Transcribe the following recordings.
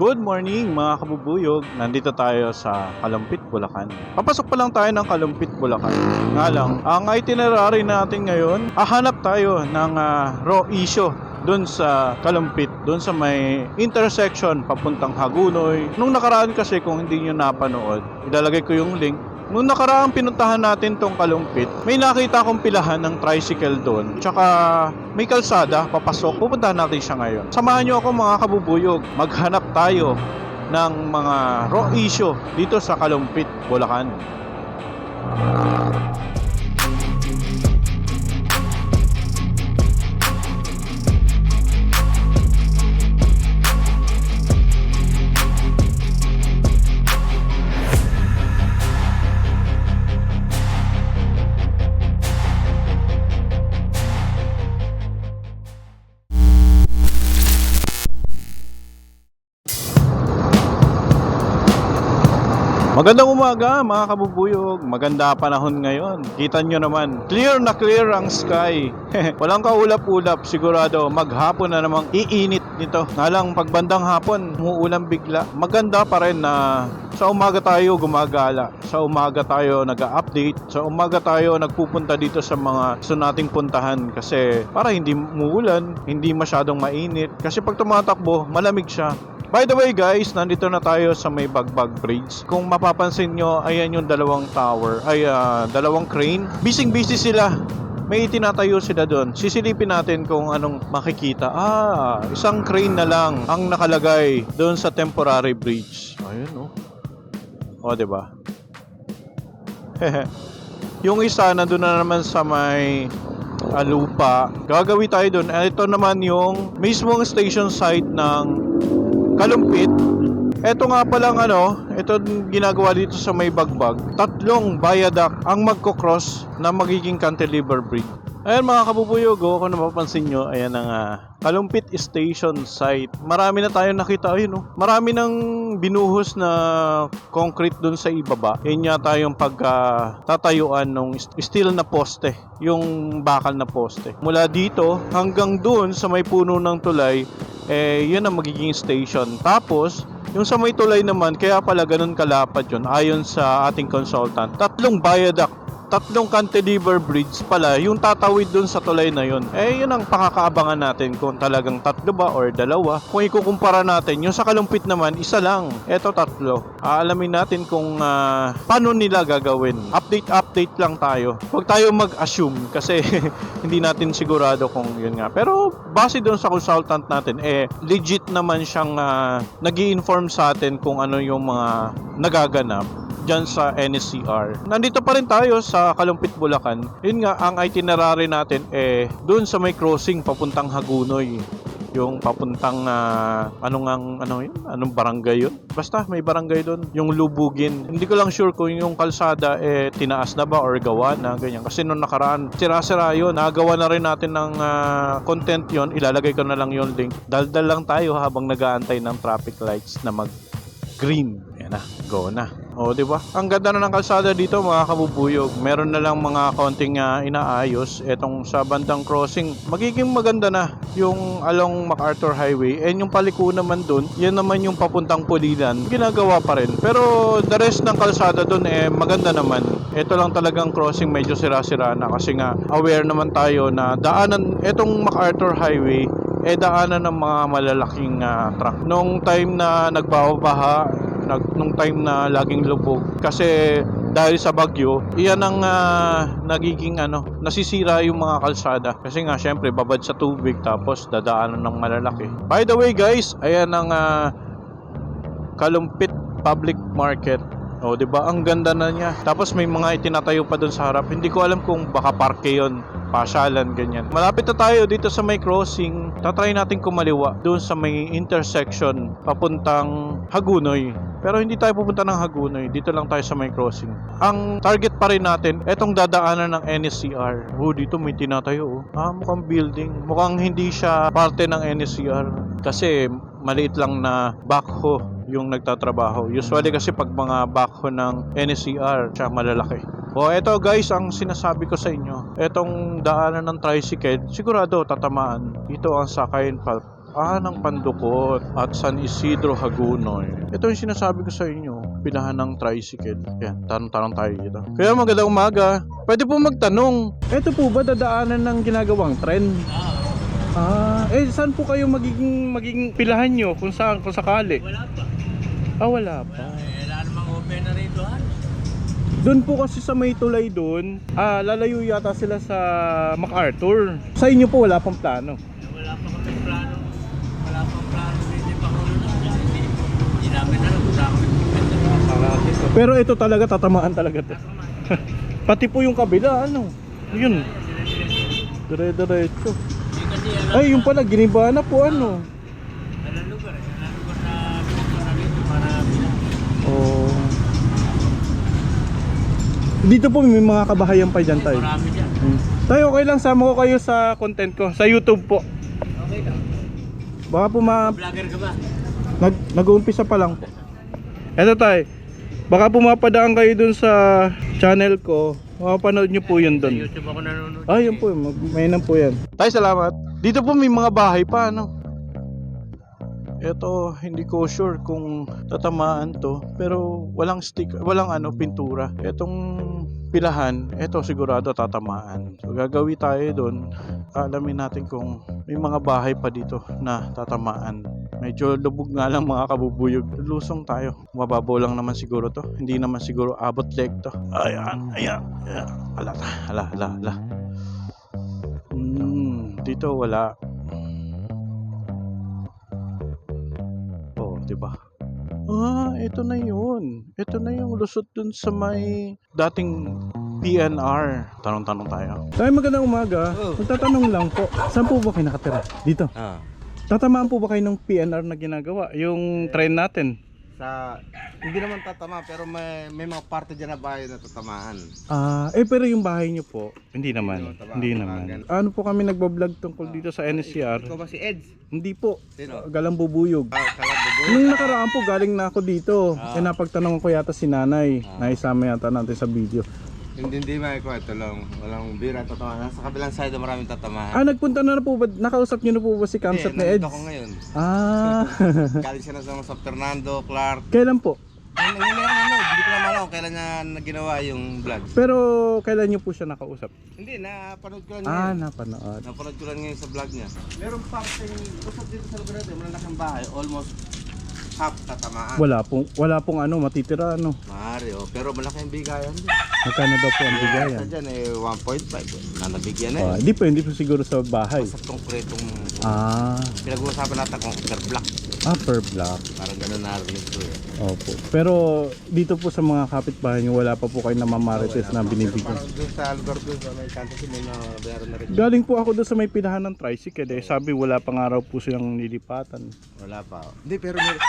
Good morning mga kabubuyog. Nandito tayo sa Kalumpit, Bulacan. Papasok pa lang tayo ng Kalumpit, Bulacan. Nga lang, ang itinerary natin ngayon, ahanap tayo ng ah, raw issue doon sa Kalumpit, doon sa may intersection papuntang Hagunoy. Nung nakaraan kasi kung hindi nyo napanood, ilalagay ko yung link. Nung nakaraang pinuntahan natin tong Kalumpit, may nakita akong pilahan ng tricycle doon. Tsaka may kalsada, papasok. Pupuntahan natin siya ngayon. Samahan nyo ako mga kabubuyog. Maghanap tayo ng mga raw issue dito sa Kalumpit, Bulacan. Magandang umaga mga kabubuyog. Maganda panahon ngayon. Kita nyo naman, clear na clear ang sky. Walang kaulap-ulap. Sigurado maghapon na namang iinit nito. Nga lang pagbandang hapon, umuulan bigla. Maganda pa rin na sa umaga tayo gumagala. Sa umaga tayo nag-update. Sa umaga tayo nagpupunta dito sa mga gusto nating puntahan kasi para hindi umuulan, hindi masyadong mainit. Kasi pag tumatakbo, malamig siya. By the way guys, nandito na tayo sa may Bagbag Bridge. Kung mapapansin nyo, ayan yung dalawang tower, ay ah, dalawang crane. Bising busy sila. May itinatayo sila doon. Sisilipin natin kung anong makikita. Ah, isang crane na lang ang nakalagay doon sa temporary bridge. Ayun oh. O, 'di ba? yung isa nandun na naman sa may ah, lupa. Gagawi tayo doon. Ito naman yung mismong station site ng Kalumpit. Ito nga palang ano, ito ginagawa dito sa may bagbag. Tatlong viaduct ang magko-cross na magiging cantilever bridge. Ayan mga kabubuyog, oh, kung napapansin nyo, ayan ang ah, Kalumpit Station Site. Marami na tayo nakita, ayun oh. Marami nang binuhos na concrete dun sa ibaba. Yan yata yung pagkatatayuan ng steel na poste, yung bakal na poste. Mula dito hanggang dun sa may puno ng tulay, eh yun ang magiging station. Tapos, yung sa may tulay naman, kaya pala ganun kalapad yun, ayon sa ating consultant. Tatlong viaduct tatlong cantilever bridge pala yung tatawid dun sa tulay na yun. Eh, yun ang pakakaabangan natin kung talagang tatlo ba or dalawa. Kung ikukumpara natin, yung sa kalumpit naman, isa lang. Eto tatlo. Aalamin natin kung ah, paano nila gagawin. Update-update lang tayo. Huwag tayo mag-assume kasi hindi natin sigurado kung yun nga. Pero base dun sa consultant natin, eh, legit naman siyang uh, nag inform sa atin kung ano yung mga nagaganap dyan sa NSCR. Nandito pa rin tayo sa Kalumpit, Bulacan. Yun nga, ang itinerary natin eh, dun sa may crossing papuntang Hagunoy. Yung papuntang, ah, ano nga, ano yun? Anong barangay yun? Basta, may barangay doon. Yung Lubugin. Hindi ko lang sure kung yung kalsada eh, tinaas na ba or gawa na, ganyan. Kasi nung nakaraan, sira-sira yun. Nagawa na rin natin ng ah, content yon Ilalagay ko na lang yung link. Daldal lang tayo habang nag-aantay ng traffic lights na mag green. Ayan na, go na. O, di ba? Ang ganda na ng kalsada dito, mga kabubuyog. Meron na lang mga konting ah, inaayos. Etong sa bandang crossing, magiging maganda na yung along MacArthur Highway. And yung paliko naman dun, yan naman yung papuntang Pulilan. Ginagawa pa rin. Pero the rest ng kalsada dun, eh, maganda naman. Ito lang talagang crossing medyo sira-sira na kasi nga aware naman tayo na daanan, etong MacArthur Highway, eh daanan ng mga malalaking ah, truck. Nung time na nagbabaha, nag, nung time na laging lubog, kasi dahil sa bagyo, iyan ang ah, nagiging ano, nasisira yung mga kalsada. Kasi nga, syempre, babad sa tubig, tapos dadaanan ng malalaki. By the way guys, ayan ang ah, Kalumpit Public Market. O, 'di ba? Ang ganda na niya. Tapos may mga itinatayo pa doon sa harap. Hindi ko alam kung baka parke 'yon, pasyalan ganyan. Malapit na tayo dito sa may crossing. Tatry natin kumaliwa doon sa may intersection papuntang Hagunoy. Pero hindi tayo pupunta ng Hagunoy. Dito lang tayo sa may crossing. Ang target pa rin natin, etong dadaanan ng NSCR. Oh, dito may tinatayo. Oh. Ah, mukhang building. Mukhang hindi siya parte ng NSCR. Kasi maliit lang na backhoe yung nagtatrabaho. Usually kasi pag mga backhoe ng NSCR, siya malalaki. O eto guys, ang sinasabi ko sa inyo, etong daanan ng tricycle, sigurado tatamaan. Ito ang sakayin pa Ah, ng Pandukot at San Isidro Hagunoy. Ito yung sinasabi ko sa inyo, pilahan ng tricycle. Yan, tanong-tanong tayo dito. Kaya magandang umaga. Pwede po magtanong. Ito po ba dadaanan ng ginagawang tren? Ah, eh saan po kayo magiging magiging pilahan nyo kung saan kung sakali? Wala pa. Ah, wala pa. Wala namang open na rito. Ano? Doon po kasi sa may tulay doon, ah, lalayo yata sila sa MacArthur. Sa inyo po wala pang plano. Wala pa kami plano. Pero ito talaga tatamaan talaga to. Pati po yung kabila, ano? Yun, dire-diretso. Ay, yung pala, giniba na po, ano? Oh. Dito po may mga kabahayan pa dyan tayo. Hmm. Tayo, okay lang, sama ko kayo sa content ko. Sa YouTube po. Okay ka. Baka po ma... Vlogger ka ba? Nag, nag-uumpisa pa lang po. Eto tay, baka pumapadaan kayo dun sa channel ko. Mapapanood nyo po yun Sa dun. YouTube ako nanonood. Ah, yun po, may nan po yan. Tay, salamat. Dito po may mga bahay pa, ano? Ito, hindi ko sure kung tatamaan to, pero walang stick, walang ano, pintura. Etong pilahan, ito sigurado tatamaan. So gagawin tayo doon. Alamin natin kung may mga bahay pa dito na tatamaan. Medyo lubog nga lang mga kabubuyog. Lusong tayo. Mababaw lang naman siguro to. Hindi naman siguro abot leg to. Ayan, ayan. ayan. Ala, ala, ala, ala. Hmm, dito wala. 'Di ba? Ah, ito na 'yun. Ito na yung lusot dun sa may dating PNR. Tanong-tanong tayo. Tayo magandang umaga. Oh. Magtatanong lang po. Saan po ba kayo nakatira? Dito. Ah, Tatamaan po ba kayo ng PNR na ginagawa? Yung train natin? sa hindi naman tatama pero may may mga parte diyan na bahay na tatamaan. Ah, eh pero yung bahay niyo po, hindi naman. Hindi naman. Hindi Ah, naman. ganun. Ano po kami nagbablog tungkol dito sa NSCR? Ikaw ba si Eds? Hindi po. Sino? Galang bubuyog. Ah, kalabubo. Nung nakaraan po, galing na ako dito. Ah. Eh, napagtanong ko yata si nanay. Ah. Naisama yata natin sa video. Hindi hindi may ko ito lang. Walang bira tatamaan. Nasa kabilang side maraming tatamaan. Ah, nagpunta na, na po ba? Nakausap niyo na po ba si Kamsat ni Eds? nandito ako ngayon. Ah, Galing siya na sa sa Fernando, Clark. kailan po? Ang nangyayari ako nanood, hindi ko naman kung kailan niya ginawa yung vlog. Pero kailan niyo po siya nakausap? Hindi, napanood ko lang Ah, ngayon. napanood. Napanood ko lang ngayon sa vlog niya. Meron parte usap dito sa lugar natin, malalaking bahay, almost half tatamaan. Wala pong, wala pong ano, matitira ano. Maaari, oh. pero malaking bigayan din. Magkano daw po ang Sa bigayan? dyan eh, 1.5. Nanabigyan na Ah, eh. hindi po, hindi po siguro sa bahay. Sa konkretong Ah, pinag-uusapan natin kung per block. Ah, per block. Parang gano'n narinig ko eh. Opo. Pero dito po sa mga kapitbahay niyo, wala pa po kayo na mamarites na Pero binibigyan. parang doon sa lugar doon sa may kanto sila na bayaran na rin. Galing po ako doon sa may pilahan ng tricycle eh. Sabi wala pang araw po silang nilipatan. Wala pa. Hindi, pero meron,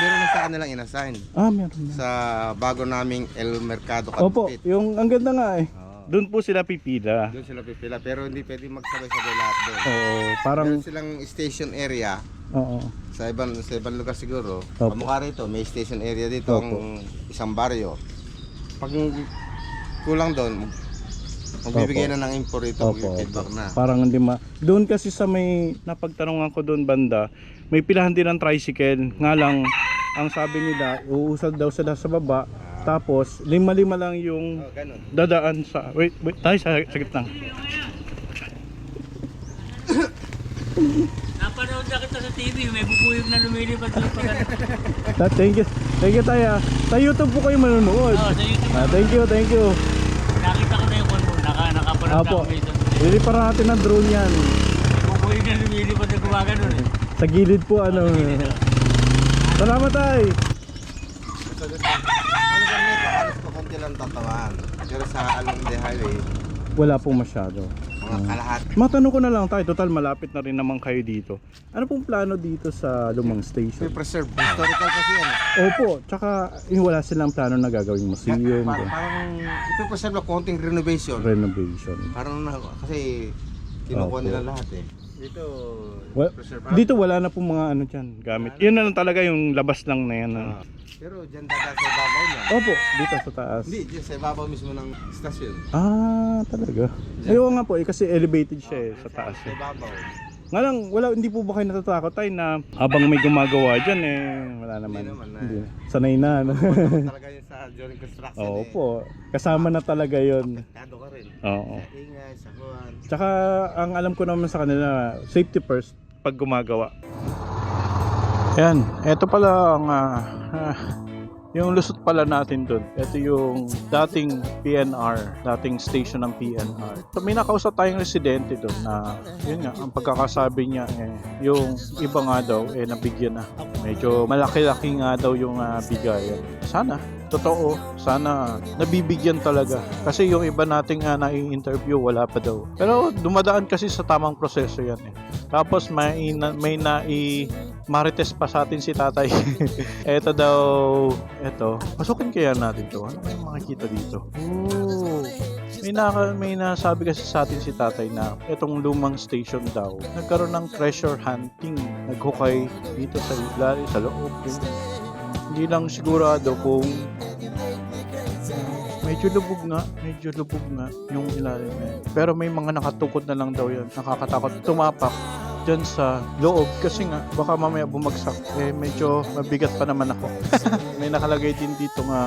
meron na sa kanilang inassign. Ah, meron na. Sa bago naming El Mercado Opo, Katupit. yung ang ganda nga eh. Oo. Doon po sila pipila. Doon sila pipila, pero hindi pwede magsabay-sabay lahat doon. Oo, parang Meron silang station area oo. Sa ibang sa ibang lugar siguro. Opo. Kamukha rito, may station area dito Opo. ang isang baryo. Pag kulang doon, magbibigay Opo. na ng info rito, Opo, mag-feedback opo. na. Parang hindi ma... Doon kasi sa may napagtanongan ko doon banda, may pilahan din ng tricycle. Nga lang, ang sabi nila, uusad daw sila sa baba. Tapos, lima-lima lang yung Oh, ganun. dadaan sa... Wait, wait, tayo sa, sa gitna. Napanood na kita sa TV. May bubuyog na lumilipad doon pa ganun. Ta- Thank you. Thank you tayo. Sa YouTube po kayo manonood. Oo, sa YouTube. Ah, thank you, thank you. Nakita ko na yung mo. Naka, nakapanood na Apo. kami doon. Ilipara natin ng drone yan. Bubuyog na lumilipad na gumagano eh. Sa gilid po, ano. Salamat tayo. Sa dito, ano ba nito, halos ko konti lang tatawan. Pero sa along the highway, Wala pong masyado. Mga kalahat. Matanong ko na lang tayo, total malapit na rin naman kayo dito. Ano pong plano dito sa lumang station? preserve. Historical kasi yan. Opo, tsaka yung wala silang plano na gagawing museum, Parang, parang ipipreserve na konting renovation. renovation. Parang na, kasi kinukuha Opo. nila lahat eh. Dito, Well, preserve. dito wala na pong mga ano dyan, gamit. Yun na lang talaga yung labas lang na yan. ano. Ah, pero dyan dada sa ibabaw niya. Opo, dito sa taas. Hindi, dyan sa ibabaw mismo ng stasyon. Ah, talaga. Ayaw nga po eh, kasi elevated siya eh, sa taas. Sa Eh. Nga lang, wala, hindi po ba kayo natatakot tayo na habang may gumagawa dyan eh, wala naman. Hindi naman, Hindi. Sanay na. Ano? talaga yun sa during construction Oo eh. po. Kasama na talaga yon. Kado ka rin. Oo. Sa ingay, sa kuhan. Tsaka ang alam ko naman sa kanila, safety first pag gumagawa. Yan, eto pala ang ah, ah, yung lusot pala natin doon. Ito yung dating PNR, dating station ng PNR. So, may nakausap tayong residente doon na yun nga, ang pagkakasabi niya eh, yung iba nga daw eh nabigyan na. Medyo malaki-laki nga daw yung ah, bigayan. Sana totoo, sana nabibigyan talaga. Kasi yung iba nating uh, nai-interview, wala pa daw. Pero dumadaan kasi sa tamang proseso yan eh. Tapos may, na, may nai marites pa sa atin si tatay. eto daw, eto. Pasukin kaya natin to. Ano yung makikita dito? Oh. May, naka, may nasabi kasi sa atin si tatay na itong lumang station daw, nagkaroon ng treasure hunting. Naghukay dito sa ilalim, sa loob. Hindi lang sigurado kung medyo lubog nga, medyo lubog nga yung ilalim na. Pero may mga nakatukod na lang daw yan. Nakakatakot tumapak dyan sa loob kasi nga baka mamaya bumagsak. Eh medyo mabigat pa naman ako. May nakalagay din dito nga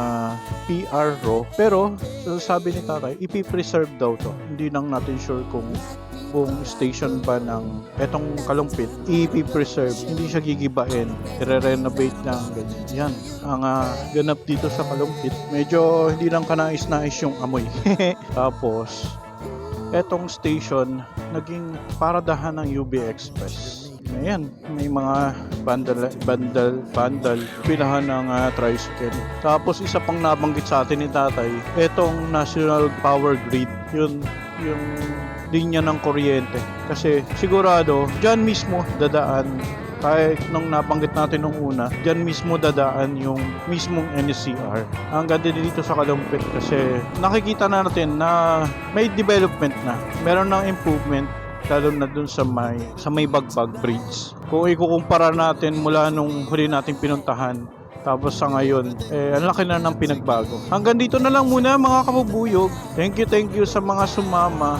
PR raw. Pero sabi ni tatay ipipreserve daw to. Hindi lang natin sure kung buong station ba ng etong kalumpit ipipreserve. Hindi siya gigibain. I-renovate lang ganyan. Yan ang ah, ganap dito sa kalumpit. Medyo hindi lang kanais-nais yung amoy. Tapos etong station naging paradahan ng UB Express. Ayan, may mga bandal, bandal, bandal, pilahan ng ah, tricycle. Tapos isa pang nabanggit sa atin ni tatay, etong National Power Grid, yun, yung linya ng kuryente. Kasi sigurado, dyan mismo dadaan kahit nung nabanggit natin nung una, dyan mismo dadaan yung mismong NSCR. Ang ganda dito sa Kalumpit kasi nakikita na natin na may development na. Meron ng improvement lalo na dun sa may sa may Bagbag Bridge. Kung ikukumpara natin mula nung huli nating pinuntahan tapos sa ngayon, eh, ang laki na ng pinagbago. Hanggang dito na lang muna mga kabubuyog. Thank you, thank you sa mga sumama.